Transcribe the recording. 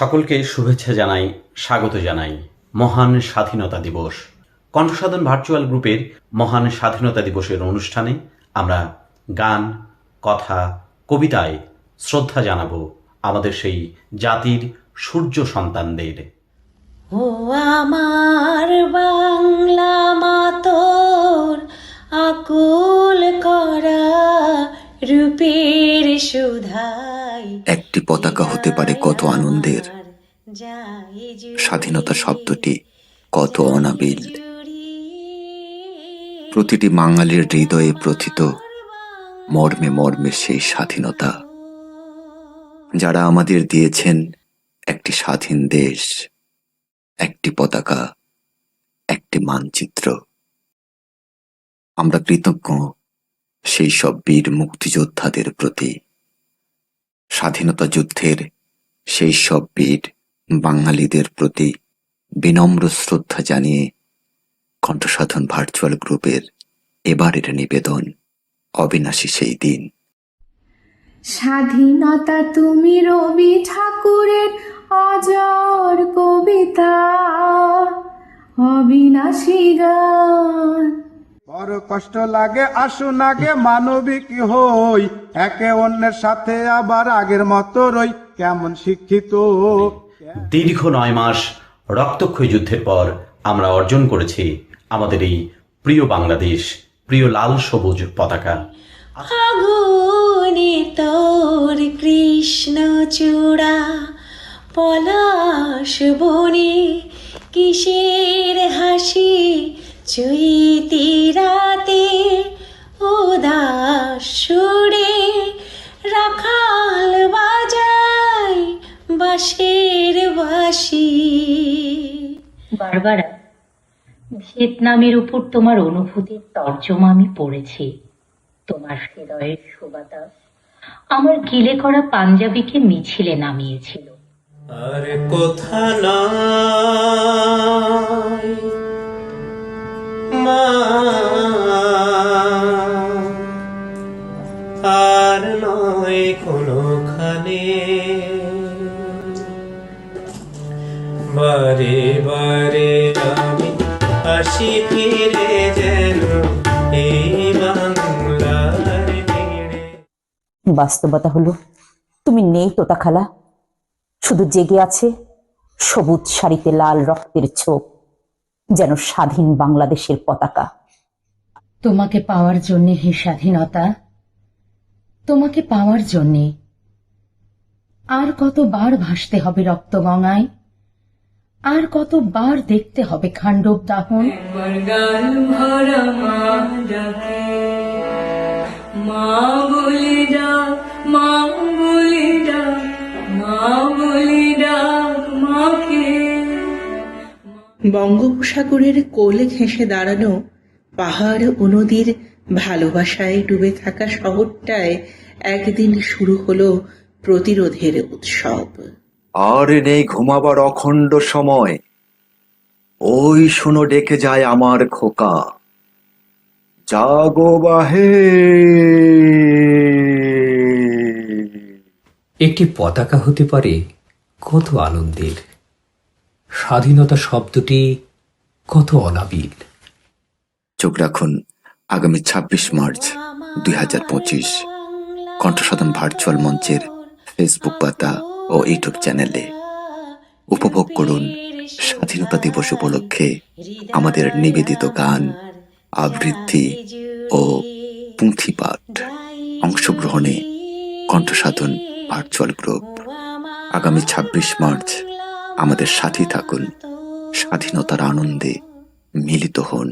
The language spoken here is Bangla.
সকলকে শুভেচ্ছা জানাই, স্বাগত জানাই। মহান স্বাধীনতা দিবস। কণ্ঠসাধন ভার্চুয়াল গ্রুপের মহান স্বাধীনতা দিবসের অনুষ্ঠানে আমরা গান, কথা, কবিতায় শ্রদ্ধা জানাব আমাদের সেই জাতির সূর্য সন্তানদের। ও আমার বাংলা মাতর, আকুল করা রূপের সুধাই একটি পতাকা হতে পারে কত আনন্দের। স্বাধীনতা শব্দটি কত অনাবিল। প্রতিটি বাঙালির হৃদয়ে প্রথিত মর্মে মর্মে সেই স্বাধীনতা, যারা আমাদের দিয়েছেন একটি স্বাধীন দেশ, একটি পতাকা, একটি মানচিত্র। আমরা কৃতজ্ঞ সেই সব বীর মুক্তিযোদ্ধাদের প্রতি। স্বাধীনতা যুদ্ধের সেই সব বীর বাঙালিদের প্রতি বিনম্র শ্রদ্ধা জানিয়ে কণ্ঠসাধন ভার্চুয়াল গ্রুপের এবারের নিবেদন অবিনাশী সেই দিন। স্বাধীনতা তুমি রবি ঠাকুরের অজর কবিতা, অবিনাশী গান। বড় কষ্ট লাগে আসুন আগে মানবিক হই। একে অন্যের সাথে আবার আগের মতো রই। কেমন শিক্ষিত? দীর্ঘ নয় মাস রক্তক্ষয় যুদ্ধের পর আমরা অর্জন করেছি আমাদের এই প্রিয় বাংলাদেশ প্রিয় লাল সবুজ পতাকা। আগুনে তোর কৃষ্ণ চূড়া পলাশ বনে কিসের হাসি? চৈতি রাতে উদাস সুরে রাখাল বাজায় বাঁশের বাঁশি। বারবার ভিয়েতনামের উপর তোমার অনুভূতির তর্জমা আমি পড়েছি। তোমার হৃদয়ের সুবাতাস আমার গিলে করা পাঞ্জাবিকে মিছিলে নামিয়েছিল। আর কোথা নাই? কোনোখানে বারে বারে আমি আসি ফিরে যেন এই বাংলার বাস্তবতা হলো তুমি নেই তোতা খালা। শুধু জেগে আছে সবুজ শাড়িতে লাল রক্তের ছোপ যেন স্বাধীন বাংলাদেশের পতাকা। তোমাকে পাওয়ার জন্যে হে স্বাধীনতা তোমাকে পাওয়ার জন্যে। আর কতবার ভাসতে হবে রক্তগঙ্গায় আর কতবার দেখতে হবে খাণ্ডব দাহন? বঙ্গোপসাগরের কোলে ঘেঁষে দাঁড়ানো পাহাড় ও নদীর ভালোবাসায় ডুবে থাকা শহরটায় একদিন শুরু হলো প্রতিরোধের উৎসব। আর নেই ঘুমাবার অখণ্ড সময়। ওই শুনো ডেকে যায় আমার খোকা। জাগো বাহে একটি পতাকা হতে পারে কত আনন্দের। স্বাধীনতা শব্দটি কত অনাবিল। চোখ রাখুন আগামী ছাব্বিশ মার্চ দুই হাজার পঁচিশ কণ্ঠসাধন ভার্চুয়াল মঞ্চের ফেসবুক পাতা ও ইউটিউব চ্যানেলে উপভোগ করুন স্বাধীনতা দিবস উপলক্ষে আমাদের নিবেদিত গান, আবৃত্তি ও পুঁথিপাঠ। অংশগ্রহণে কণ্ঠসাধন ভার্চুয়াল গ্রুপ আগামী ছাব্বিশ মার্চ আমাদের সাথী থাকুন, স্বাধীনতার আনন্দে মিলিত হন।